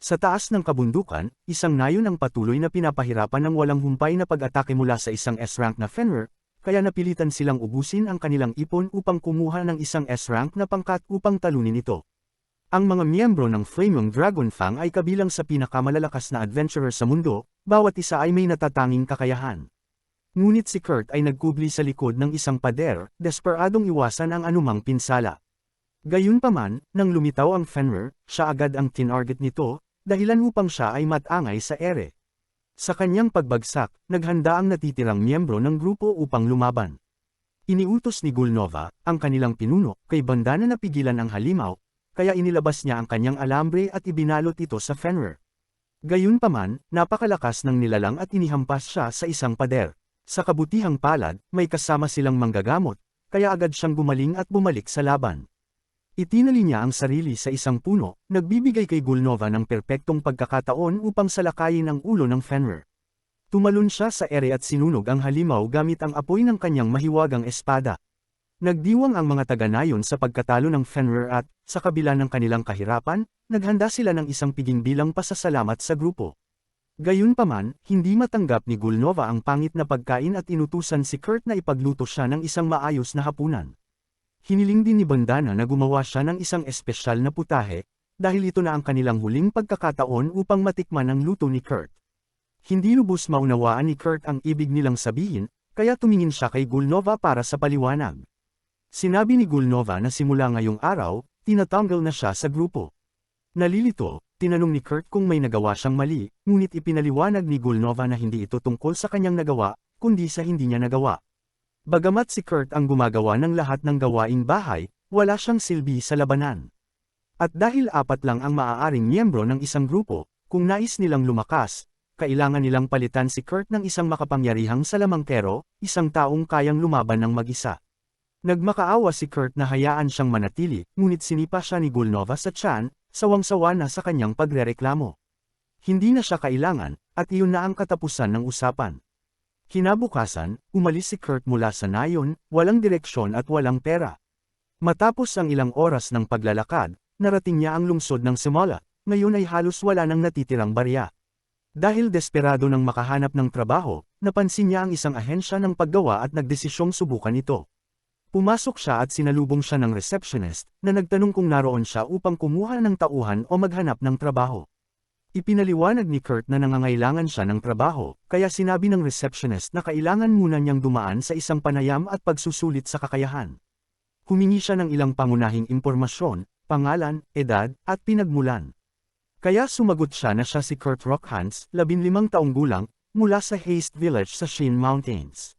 Sa taas ng kabundukan, isang nayon ang patuloy na pinapahirapan ng walang humpay na pag-atake mula sa isang S-rank na Fenrir, kaya napilitan silang ubusin ang kanilang ipon upang kumuha ng isang S-rank na pangkat upang talunin ito. Ang mga miyembro ng Flaming Dragon Fang ay kabilang sa pinakamalalakas na adventurer sa mundo, bawat isa ay may natatanging kakayahan. Ngunit si Kurt ay nagkubli sa likod ng isang pader, desperadong iwasan ang anumang pinsala. Gayunpaman, nang lumitaw ang Fenrir, siya agad ang tinarget nito, dahilan upang siya ay matangay sa ere. Sa kanyang pagbagsak, naghanda ang natitirang miyembro ng grupo upang lumaban. Iniutos ni Gulnova, ang kanilang pinuno, kay Bandana na pigilan ang halimaw, kaya inilabas niya ang kanyang alambre at ibinalot ito sa Fenrir. Gayunpaman, napakalakas ng nilalang at inihampas siya sa isang pader. Sa kabutihang palad, may kasama silang manggagamot, kaya agad siyang gumaling at bumalik sa laban. Itinali niya ang sarili sa isang puno, nagbibigay kay Gulnova ng perpektong pagkakataon upang salakayin ang ulo ng Fenrir. Tumalon siya sa ere at sinunog ang halimaw gamit ang apoy ng kanyang mahiwagang espada. Nagdiwang ang mga taga-nayon sa pagkatalo ng Fenrir at, sa kabila ng kanilang kahirapan, naghanda sila ng isang piging bilang pasasalamat sa grupo. Gayunpaman, hindi matanggap ni Gulnova ang pangit na pagkain at inutusan si Kurt na ipagluto siya ng isang maayos na hapunan. Hiniling din ni Bandana na gumawa siya ng isang espesyal na putahe, dahil ito na ang kanilang huling pagkakataon upang matikman ang luto ni Kurt. Hindi lubos maunawaan ni Kurt ang ibig nilang sabihin, kaya tumingin siya kay Gulnova para sa paliwanag. Sinabi ni Gulnova na simula ngayong araw, tinatanggal na siya sa grupo. Nalilito, tinanong ni Kurt kung may nagawa siyang mali, ngunit ipinaliwanag ni Gulnova na hindi ito tungkol sa kanyang nagawa, kundi sa hindi niya nagawa. Bagamat si Kurt ang gumagawa ng lahat ng gawaing bahay, wala siyang silbi sa labanan. At dahil apat lang ang maaaring miyembro ng isang grupo, kung nais nilang lumakas, kailangan nilang palitan si Kurt ng isang makapangyarihang salamangkero, isang taong kayang lumaban ng mag-isa. Nagmakaawa si Kurt na hayaan siyang manatili, ngunit sinipa siya ni Gulnova sa tiyan, sawang-sawa na sa kanyang pagrereklamo. Hindi na siya kailangan, at iyon na ang katapusan ng usapan. Kinabukasan, umalis si Kurt mula sa nayon, walang direksyon at walang pera. Matapos ang ilang oras ng paglalakad, narating niya ang lungsod ng Simala, ngayon ay halos wala nang natitirang barya. Dahil desperado ng makahanap ng trabaho, napansin niya ang isang ahensya ng paggawa at nagdesisyong subukan ito. Pumasok siya at sinalubong siya ng receptionist, na nagtanong kung naroon siya upang kumuha ng tauhan o maghanap ng trabaho. Ipinaliwanag ni Kurt na nangangailangan siya ng trabaho, kaya sinabi ng receptionist na kailangan muna niyang dumaan sa isang panayam at pagsusulit sa kakayahan. Humingi siya ng ilang pangunahing impormasyon, pangalan, edad, at pinagmulan. Kaya sumagot siya na siya si Kurt Rockhans, 15 taong gulang, mula sa Haste Village sa Shin Mountains.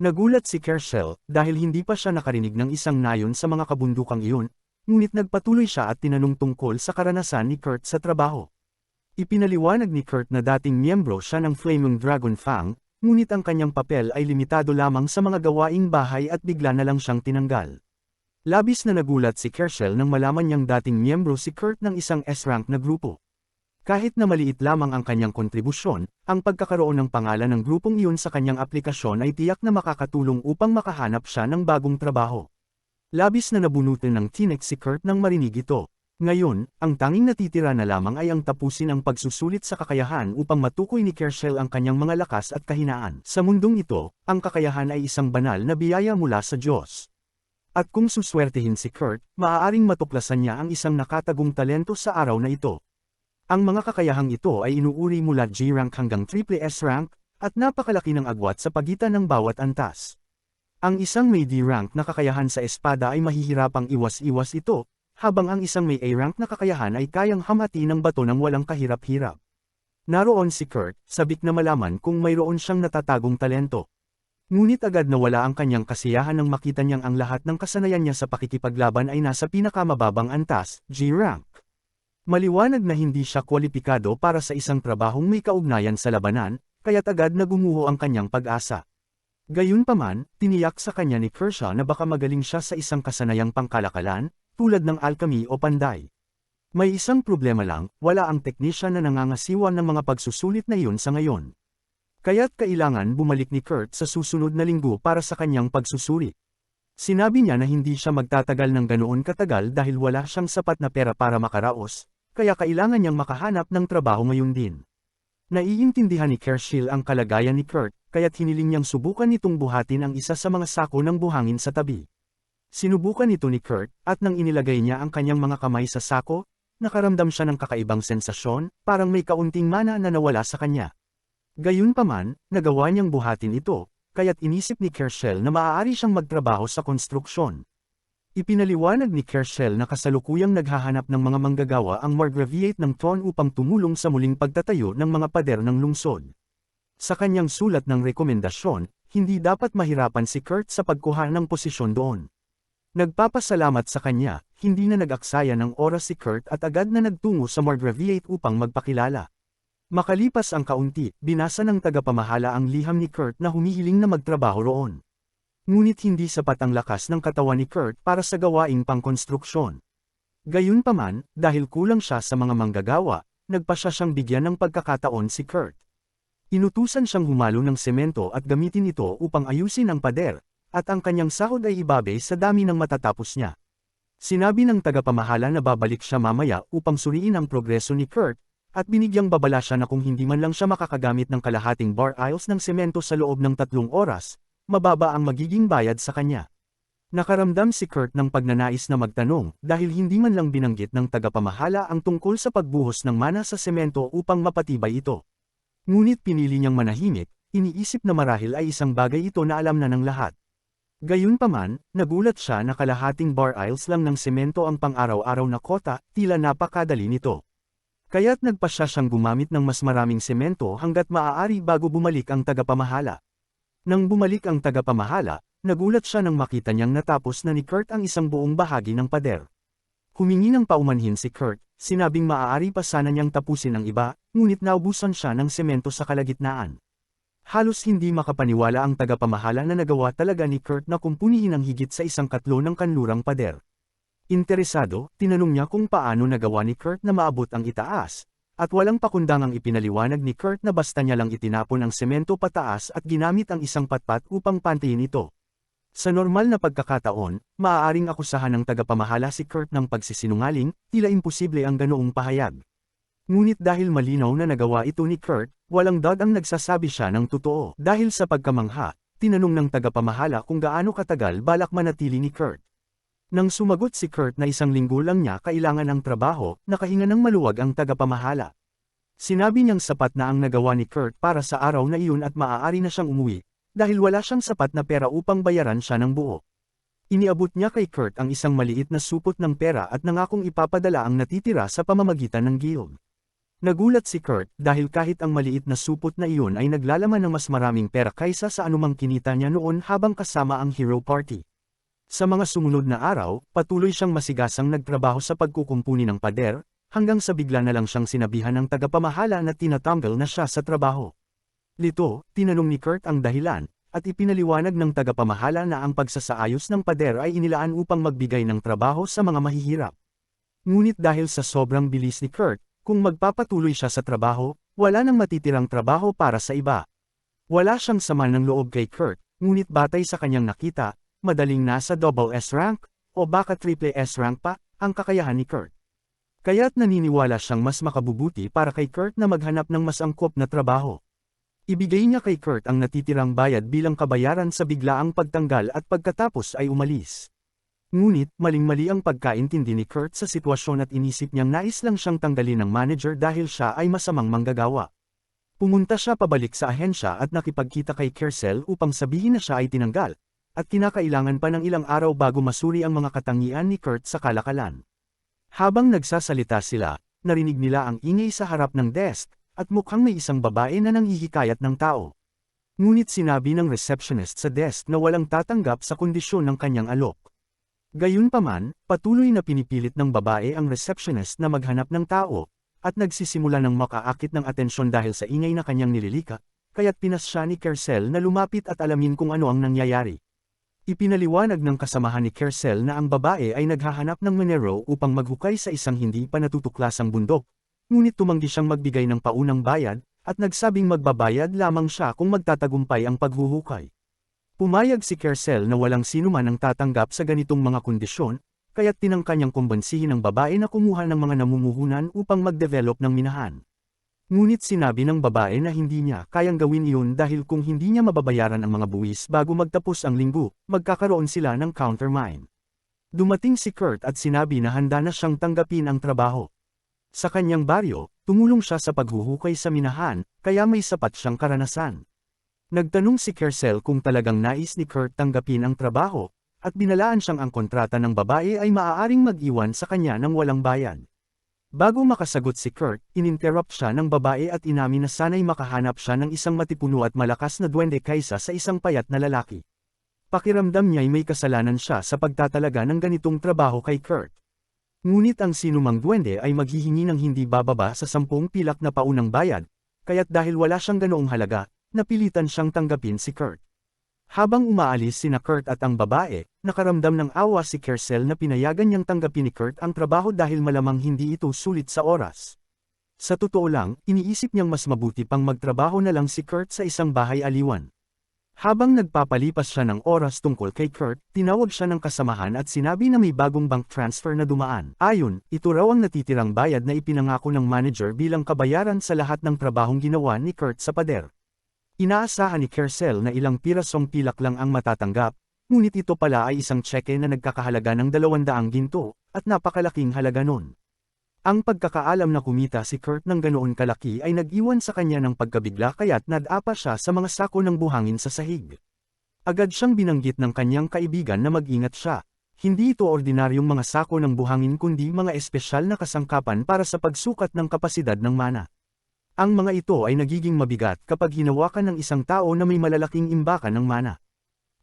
Nagulat si Kershel dahil hindi pa siya nakarinig ng isang nayon sa mga kabundukang iyon, ngunit nagpatuloy siya at tinanong tungkol sa karanasan ni Kurt sa trabaho. Ipinaliwanag ni Kurt na dating miyembro siya ng Flaming Dragon Fang, ngunit ang kanyang papel ay limitado lamang sa mga gawaing bahay at bigla na lang siyang tinanggal. Labis na nagulat si Kershel nang malaman niyang dating miyembro si Kurt ng isang S-rank na grupo. Kahit na maliit lamang ang kanyang kontribusyon, ang pagkakaroon ng pangalan ng grupong iyon sa kanyang aplikasyon ay tiyak na makakatulong upang makahanap siya ng bagong trabaho. Labis na nabunutin ng tinek si Kurt nang marinig ito. Ngayon, ang tanging natitira na lamang ay ang tapusin ang pagsusulit sa kakayahan upang matukoy ni Kershel ang kanyang mga lakas at kahinaan. Sa mundong ito, ang kakayahan ay isang banal na biyaya mula sa Diyos. At kung suswertehin si Kurt, maaaring matuklasan niya ang isang nakatagong talento sa araw na ito. Ang mga kakayahang ito ay inuuri mula G-rank hanggang triple S-rank, at napakalaki ng agwat sa pagitan ng bawat antas. Ang isang may D-rank na kakayahan sa espada ay mahihirapang iwas-iwas ito, habang ang isang may A-rank na kakayahan ay kayang hamati ng bato ng walang kahirap-hirap. Naroon si Kurt, sabik na malaman kung mayroon siyang natatagong talento. Ngunit agad nawala ang kanyang kasiyahan nang makita niyang ang lahat ng kasanayan niya sa pakikipaglaban ay nasa pinakamababang antas, G-rank. Maliwanag na hindi siya kwalipikado para sa isang trabahong may kaugnayan sa labanan, kaya't agad na gumuho ang kanyang pag-asa. Gayunpaman, tiniyak sa kanya ni Kershaw na baka magaling siya sa isang kasanayang pangkalakalan, tulad ng alchemy o panday. May isang problema lang, wala ang teknisyan na nangangasiwa ng mga pagsusulit na iyon sa ngayon. Kaya't kailangan bumalik ni Kurt sa susunod na linggo para sa kanyang pagsusuri. Sinabi niya na hindi siya magtatagal ng ganoon katagal dahil wala siyang sapat na pera para makaraos, kaya kailangan niyang makahanap ng trabaho ngayon din. Naiintindihan ni Kershil ang kalagayan ni Kurt, kaya't hiniling niyang subukan nitong buhatin ang isa sa mga sako ng buhangin sa tabi. Sinubukan ito ni Kurt, at nang inilagay niya ang kanyang mga kamay sa sako, nakaramdam siya ng kakaibang sensasyon, parang may kaunting mana na nawala sa kanya. Gayunpaman, nagawa niyang buhatin ito, kaya't inisip ni Kershel na maaari siyang magtrabaho sa konstruksyon. Ipinaliwanag ni Kershel na kasalukuyang naghahanap ng mga manggagawa ang Margraviate ng Tron upang tumulong sa muling pagtatayo ng mga pader ng lungsod. Sa kanyang sulat ng rekomendasyon, hindi dapat mahirapan si Kurt sa pagkuha ng posisyon doon. Nagpapasalamat sa kanya, hindi na nag-aksaya ng oras si Kurt at agad na nagtungo sa Margraviate upang magpakilala. Makalipas ang kaunti, binasa ng tagapamahala ang liham ni Kurt na humihiling na magtrabaho roon. Ngunit hindi sapat ang lakas ng katawan ni Kurt para sa gawaing pangkonstruksyon. Gayunpaman, dahil kulang siya sa mga manggagawa, nagpa siya siyang bigyan ng pagkakataon si Kurt. Inutusan siyang humalo ng semento at gamitin ito upang ayusin ang pader, at ang kanyang sahod ay ibabe sa dami ng matatapos niya. Sinabi ng tagapamahala na babalik siya mamaya upang suriin ang progreso ni Kurt, at binigyang babala siya na kung hindi man lang siya makakagamit ng kalahating bar aisles ng semento sa loob ng tatlong oras, mababa ang magiging bayad sa kanya. Nakaramdam si Kurt ng pagnanais na magtanong dahil hindi man lang binanggit ng tagapamahala ang tungkol sa pagbuhos ng mana sa semento upang mapatibay ito. Ngunit pinili niyang manahimik, iniisip na marahil ay isang bagay ito na alam na ng lahat. Gayunpaman, nagulat siya na kalahating bar aisles lang ng semento ang pang-araw-araw na kota, tila napakadali nito. Kaya't nagpa siya siyang gumamit ng mas maraming semento hanggat maaari bago bumalik ang tagapamahala. Nang bumalik ang tagapamahala, nagulat siya nang makita niyang natapos na ni Kurt ang isang buong bahagi ng pader. Humingi ng paumanhin si Kurt, sinabing maaari pa sana niyang tapusin ang iba, ngunit naubusan siya ng semento sa kalagitnaan. Halos hindi makapaniwala ang tagapamahala na nagawa talaga ni Kurt na kumpunihin ang higit sa isang katlo ng kanlurang pader. Interesado, tinanong niya kung paano nagawa ni Kurt na maabot ang itaas, at walang pakundangang ipinaliwanag ni Kurt na basta niya lang itinapon ang semento pataas at ginamit ang isang patpat upang pantayin ito. Sa normal na pagkakataon, maaaring akusahan ng tagapamahala si Kurt ng pagsisinungaling, tila imposible ang ganoong pahayag. Ngunit dahil malinaw na nagawa ito ni Kurt, walang dag ang nagsasabi siya ng totoo. Dahil sa pagkamangha, tinanong ng tagapamahala kung gaano katagal balak manatili ni Kurt. Nang sumagot si Kurt na isang linggo lang niya kailangan ng trabaho, nakahinga ng maluwag ang tagapamahala. Sinabi niyang sapat na ang nagawa ni Kurt para sa araw na iyon at maaari na siyang umuwi, dahil wala siyang sapat na pera upang bayaran siya ng buo. Iniabot niya kay Kurt ang isang maliit na supot ng pera at nangakong ipapadala ang natitira sa pamamagitan ng guild. Nagulat si Kurt dahil kahit ang maliit na supot na iyon ay naglalaman ng mas maraming pera kaysa sa anumang kinita niya noon habang kasama ang hero party. Sa mga sumunod na araw, patuloy siyang masigasang nagtrabaho sa pagkukumpuni ng pader, hanggang sa bigla na lang siyang sinabihan ng tagapamahala na tinatanggal na siya sa trabaho. Lito, tinanong ni Kurt ang dahilan, at ipinaliwanag ng tagapamahala na ang pagsasaayos ng pader ay inilaan upang magbigay ng trabaho sa mga mahihirap. Ngunit dahil sa sobrang bilis ni Kurt, kung magpapatuloy siya sa trabaho, wala nang matitirang trabaho para sa iba. Wala siyang sama ng loob kay Kurt, ngunit batay sa kanyang nakita, madaling nasa double S rank, o baka triple S rank pa, ang kakayahan ni Kurt. Kaya't naniniwala siyang mas makabubuti para kay Kurt na maghanap ng mas angkop na trabaho. Ibigay niya kay Kurt ang natitirang bayad bilang kabayaran sa biglaang pagtanggal at pagkatapos ay umalis. Ngunit, maling-mali ang pagkaintindi ni Kurt sa sitwasyon at inisip niyang nais lang siyang tanggalin ng manager dahil siya ay masamang manggagawa. Pumunta siya pabalik sa ahensya at nakipagkita kay Kersel upang sabihin na siya ay tinanggal, at kinakailangan pa ng ilang araw bago masuri ang mga katangian ni Kurt sa kalakalan. Habang nagsasalita sila, narinig nila ang ingay sa harap ng desk, at mukhang may isang babae na nanghihikayat ng tao. Ngunit sinabi ng receptionist sa desk na walang tatanggap sa kondisyon ng kanyang alok. Gayunpaman, patuloy na pinipilit ng babae ang receptionist na maghanap ng tao, at nagsisimula ng makaakit ng atensyon dahil sa ingay na kanyang nililika, kaya't pinas siya ni Kersel na lumapit at alamin kung ano ang nangyayari. Ipinaliwanag ng kasamahan ni Kersel na ang babae ay naghahanap ng Monero upang maghukay sa isang hindi pa natutuklasang bundok, ngunit tumanggi siyang magbigay ng paunang bayad, at nagsabing magbabayad lamang siya kung magtatagumpay ang paghuhukay. Pumayag si Kersel na walang sino man ang tatanggap sa ganitong mga kondisyon, kaya't tinangka niyang kumbansihin ang babae na kumuha ng mga namumuhunan upang mag-develop ng minahan. Ngunit sinabi ng babae na hindi niya kayang gawin iyon dahil kung hindi niya mababayaran ang mga buwis bago magtapos ang linggo, magkakaroon sila ng countermine. Dumating si Kurt at sinabi na handa na siyang tanggapin ang trabaho. Sa kanyang baryo, tumulong siya sa paghuhukay sa minahan, kaya may sapat siyang karanasan. Nagtanong si Kersel kung talagang nais ni Kurt tanggapin ang trabaho, at binalaan siyang ang kontrata ng babae ay maaaring mag-iwan sa kanya ng walang bayad. Bago makasagot si Kurt, ininterrupt siya ng babae at inamin na sana'y makahanap siya ng isang matipuno at malakas na duwende kaysa sa isang payat na lalaki. Pakiramdam niya'y may kasalanan siya sa pagtatalaga ng ganitong trabaho kay Kurt. Ngunit ang sinumang duwende ay maghihingi ng hindi bababa sa sampung pilak na paunang bayad, kaya't dahil wala siyang ganoong halaga, napilitan siyang tanggapin si Kurt. Habang umaalis sina Kurt at ang babae, nakaramdam ng awa si Kersel na pinayagan niyang tanggapin ni Kurt ang trabaho dahil malamang hindi ito sulit sa oras. Sa totoo lang, iniisip niyang mas mabuti pang magtrabaho na lang si Kurt sa isang bahay aliwan. Habang nagpapalipas siya ng oras tungkol kay Kurt, tinawag siya ng kasamahan at sinabi na may bagong bank transfer na dumaan. Ayon, ito raw ang natitirang bayad na ipinangako ng manager bilang kabayaran sa lahat ng trabahong ginawa ni Kurt sa pader. Inaasahan ni Kersel na ilang pirasong pilak lang ang matatanggap, ngunit ito pala ay isang tseke na nagkakahalaga ng 200 ginto, at napakalaking halaga nun. Ang pagkakaalam na kumita si Kurt ng ganoon kalaki ay nag-iwan sa kanya ng pagkabigla kaya't nadapa siya sa mga sako ng buhangin sa sahig. Agad siyang binanggit ng kanyang kaibigan na mag-ingat siya. Hindi ito ordinaryong mga sako ng buhangin kundi mga espesyal na kasangkapan para sa pagsukat ng kapasidad ng mana. Ang mga ito ay nagiging mabigat kapag hinawakan ng isang tao na may malalaking imbakan ng mana.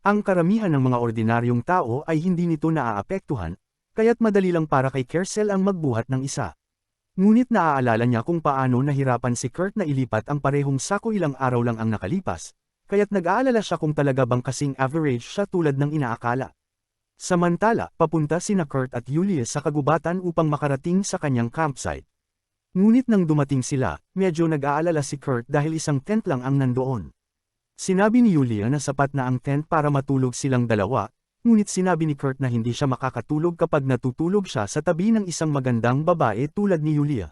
Ang karamihan ng mga ordinaryong tao ay hindi nito naaapektuhan, kaya't madali lang para kay Kersel ang magbuhat ng isa. Ngunit naaalala niya kung paano nahirapan si Kurt na ilipat ang parehong sako ilang araw lang ang nakalipas, kaya't nag-aalala siya kung talaga bang kasing average siya tulad ng inaakala. Samantala, papunta sina Kurt at Yulia sa kagubatan upang makarating sa kanyang campsite. Ngunit nang dumating sila, medyo nag-aalala si Kurt dahil isang tent lang ang nandoon. Sinabi ni Yulia na sapat na ang tent para matulog silang dalawa, Ngunit sinabi ni Kurt na hindi siya makakatulog kapag natutulog siya sa tabi ng isang magandang babae tulad ni Yulia.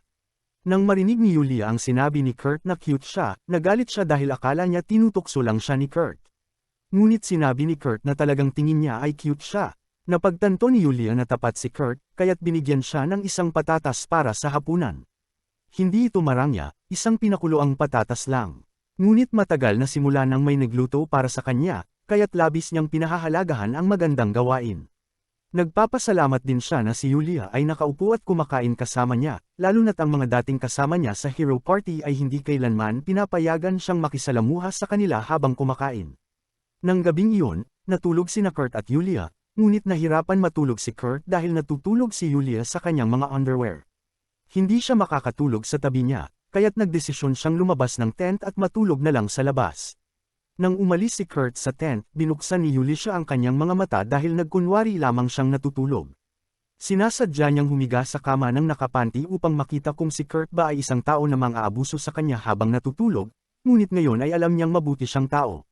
Nang marinig ni Yulia ang sinabi ni Kurt na cute siya, nagalit siya dahil akala niya tinutukso lang siya ni Kurt. Ngunit sinabi ni Kurt na talagang tingin niya ay cute siya. Napagtanto ni Yulia na tapat si Kurt, kaya't binigyan siya ng isang patatas para sa hapunan. Hindi ito marangya, isang pinakuloang patatas lang. Ngunit matagal na simula nang may nagluto para sa kanya, kaya't labis niyang pinahahalagahan ang magandang gawain. Nagpapasalamat din siya na si Yulia ay nakaupo at kumakain kasama niya, lalo na't ang mga dating kasama niya sa hero party ay hindi kailanman pinapayagan siyang makisalamuha sa kanila habang kumakain. Nang gabing iyon, natulog si Kurt at Yulia, ngunit nahirapan matulog si Kurt dahil natutulog si Yulia sa kanyang mga underwear. Hindi siya makakatulog sa tabi niya, kaya't nagdesisyon siyang lumabas ng tent at matulog na lang sa labas. Nang umalis si Kurt sa tent, binuksan ni Yulisha ang kanyang mga mata dahil nagkunwari lamang siyang natutulog. Sinasadya niyang humiga sa kama ng nakapanti upang makita kung si Kurt ba ay isang tao na mga abuso sa kanya habang natutulog, ngunit ngayon ay alam niyang mabuti siyang tao.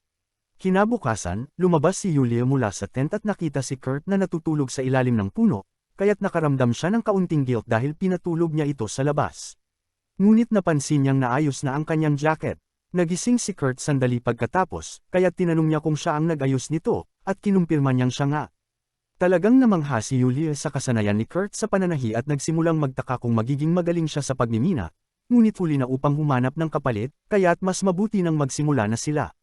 Kinabukasan, lumabas si Yulia mula sa tent at nakita si Kurt na natutulog sa ilalim ng puno, kaya't nakaramdam siya ng kaunting guilt dahil pinatulog niya ito sa labas. Ngunit napansin niyang naayos na ang kanyang jacket. Nagising si Kurt sandali pagkatapos, kaya tinanong niya kung siya ang nag-ayos nito, at kinumpirma niyang siya nga. Talagang namangha si Yulia sa kasanayan ni Kurt sa pananahi at nagsimulang magtaka kung magiging magaling siya sa pagmimina, ngunit huli na upang humanap ng kapalit, kaya't mas mabuti nang magsimula na sila.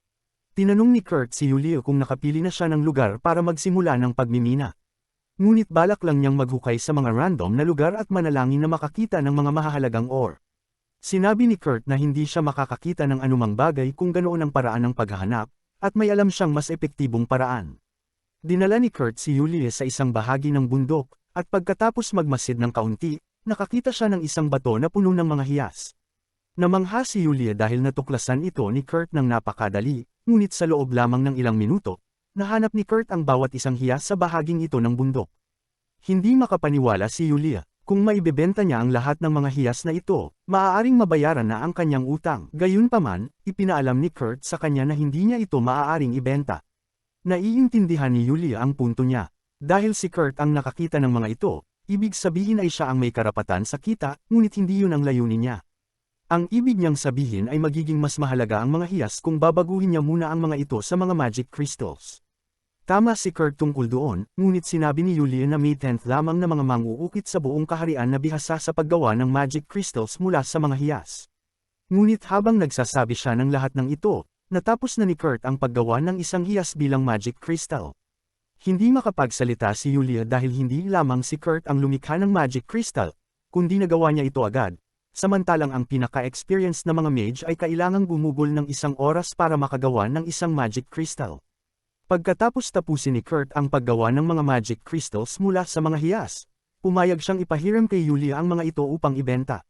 Tinanong ni Kurt si Yulia kung nakapili na siya ng lugar para magsimula ng pagmimina. Ngunit balak lang niyang maghukay sa mga random na lugar at manalangin na makakita ng mga mahahalagang ore. Sinabi ni Kurt na hindi siya makakakita ng anumang bagay kung ganoon ang paraan ng paghahanap, at may alam siyang mas epektibong paraan. Dinala ni Kurt si Yulia sa isang bahagi ng bundok, at pagkatapos magmasid ng kaunti, nakakita siya ng isang bato na puno ng mga hiyas. Namangha si Yulia dahil natuklasan ito ni Kurt ng napakadali, ngunit sa loob lamang ng ilang minuto, nahanap ni Kurt ang bawat isang hiyas sa bahaging ito ng bundok. Hindi makapaniwala si Yulia, kung maibebenta niya ang lahat ng mga hiyas na ito, maaaring mabayaran na ang kanyang utang. Gayunpaman, ipinaalam ni Kurt sa kanya na hindi niya ito maaaring ibenta. Naiintindihan ni Yulia ang punto niya. Dahil si Kurt ang nakakita ng mga ito, ibig sabihin ay siya ang may karapatan sa kita, ngunit hindi yun ang layunin niya. Ang ibig niyang sabihin ay magiging mas mahalaga ang mga hiyas kung babaguhin niya muna ang mga ito sa mga magic crystals. Tama si Kurt tungkol doon, ngunit sinabi ni Yulia na may 10th lamang na mga manguukit sa buong kaharian na bihasa sa paggawa ng magic crystals mula sa mga hiyas. Ngunit habang nagsasabi siya ng lahat ng ito, natapos na ni Kurt ang paggawa ng isang hiyas bilang magic crystal. Hindi makapagsalita si Yulia dahil hindi lamang si Kurt ang lumikha ng magic crystal, kundi nagawa niya ito agad, samantalang ang pinaka-experience na mga mage ay kailangang gumugol ng isang oras para makagawa ng isang magic crystal. Pagkatapos tapusin ni Kurt ang paggawa ng mga magic crystals mula sa mga hiyas, pumayag siyang ipahiram kay Yulia ang mga ito upang ibenta.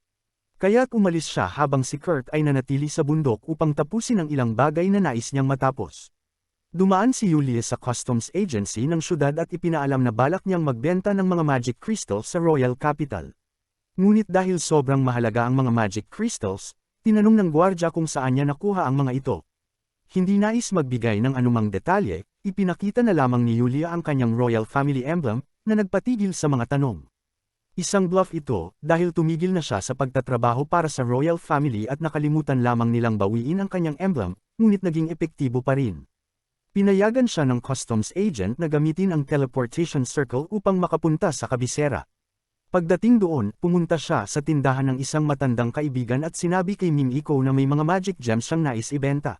Kaya't umalis siya habang si Kurt ay nanatili sa bundok upang tapusin ang ilang bagay na nais niyang matapos. Dumaan si Yulia sa customs agency ng syudad at ipinaalam na balak niyang magbenta ng mga magic crystals sa Royal Capital. Ngunit dahil sobrang mahalaga ang mga magic crystals, tinanong ng gwardya kung saan niya nakuha ang mga ito. Hindi nais magbigay ng anumang detalye, ipinakita na lamang ni Yulia ang kanyang royal family emblem, na nagpatigil sa mga tanong. Isang bluff ito, dahil tumigil na siya sa pagtatrabaho para sa royal family at nakalimutan lamang nilang bawiin ang kanyang emblem, ngunit naging epektibo pa rin. Pinayagan siya ng customs agent na gamitin ang teleportation circle upang makapunta sa kabisera. Pagdating doon, pumunta siya sa tindahan ng isang matandang kaibigan at sinabi kay Mim Iko na may mga magic gems siyang nais ibenta.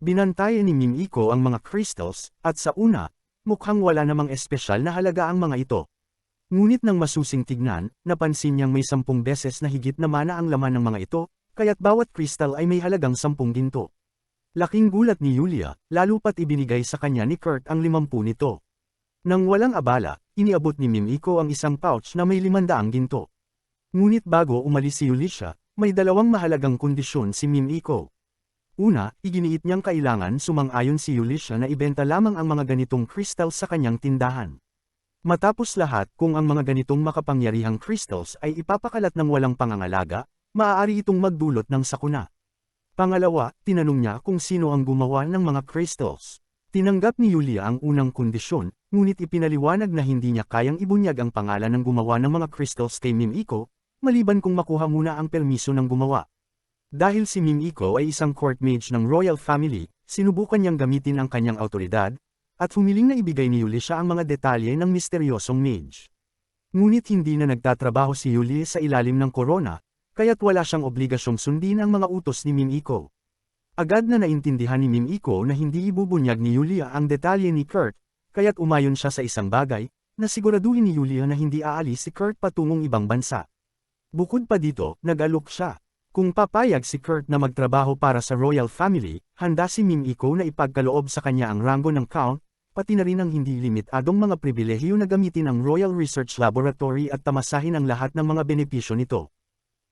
Binantayan ni Mim Iko ang mga crystals, at sa una, mukhang wala namang espesyal na halaga ang mga ito. Ngunit nang masusing tignan, napansin niyang may sampung beses na higit na mana ang laman ng mga ito, kaya't bawat crystal ay may halagang sampung ginto. Laking gulat ni Yulia, lalo pat ibinigay sa kanya ni Kurt ang limampu nito. Nang walang abala, iniabot ni Mimiko ang isang pouch na may limandaang ginto. Ngunit bago umalis si Yulisha, may dalawang mahalagang kondisyon si Mimiko. Una, iginiit niyang kailangan sumang-ayon si Yulisha na ibenta lamang ang mga ganitong crystals sa kanyang tindahan. Matapos lahat kung ang mga ganitong makapangyarihang crystals ay ipapakalat ng walang pangangalaga, maaari itong magdulot ng sakuna. Pangalawa, tinanong niya kung sino ang gumawa ng mga crystals. Tinanggap ni Yulia ang unang kondisyon, ngunit ipinaliwanag na hindi niya kayang ibunyag ang pangalan ng gumawa ng mga crystals kay Mim Iko, maliban kung makuha muna ang permiso ng gumawa. Dahil si Mim Iko ay isang court mage ng royal family, sinubukan niyang gamitin ang kanyang autoridad, at humiling na ibigay ni Yulia siya ang mga detalye ng misteryosong mage. Ngunit hindi na nagtatrabaho si Yulia sa ilalim ng korona, kaya't wala siyang obligasyong sundin ang mga utos ni Mim Iko. Agad na naintindihan ni Mim Iko na hindi ibubunyag ni Yulia ang detalye ni Kurt, kaya't umayon siya sa isang bagay, na siguraduhin ni Yulia na hindi aalis si Kurt patungong ibang bansa. Bukod pa dito, nag-alok siya. Kung papayag si Kurt na magtrabaho para sa royal family, handa si Mim Iko na ipagkaloob sa kanya ang rango ng count, pati na rin ang hindi limitadong mga pribilehiyo na gamitin ang Royal Research Laboratory at tamasahin ang lahat ng mga benepisyo nito.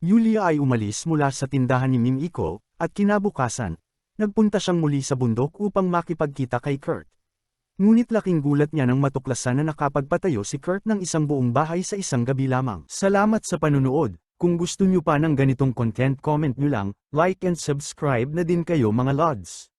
Yulia ay umalis mula sa tindahan ni Mim Iko, at kinabukasan, nagpunta siyang muli sa bundok upang makipagkita kay Kurt. Ngunit laking gulat niya nang matuklasan na nakapagpatayo si Kurt ng isang buong bahay sa isang gabi lamang. Salamat sa panunood. Kung gusto niyo pa ng ganitong content comment niyo lang, like and subscribe na din kayo mga lods.